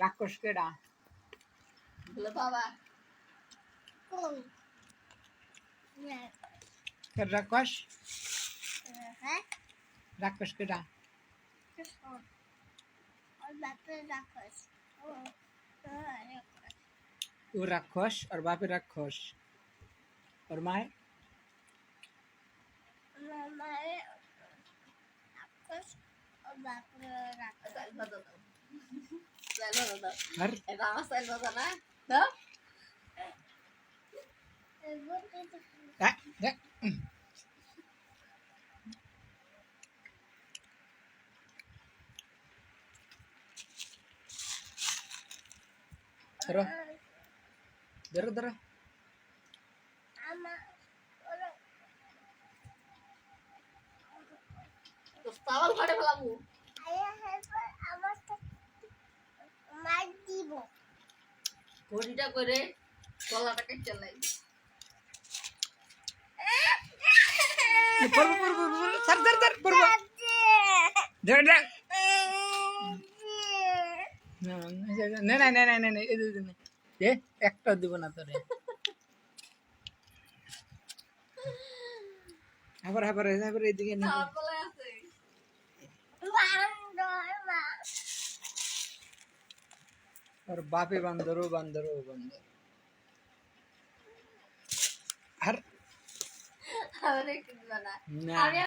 Rakoskedā. Labavā. Kad rakoš? Rakoskedā. वो राक्षस और बाप राक्षस और माए राक्षस और बाप राक्षस Dara. Dara, dara. Ama. Wala. Tawag pa rin mo. দুটো না এ একটা দিব না তোরে আবার আবার আবার এদিকে না और बापे बंदरो बंदरो बंदर हर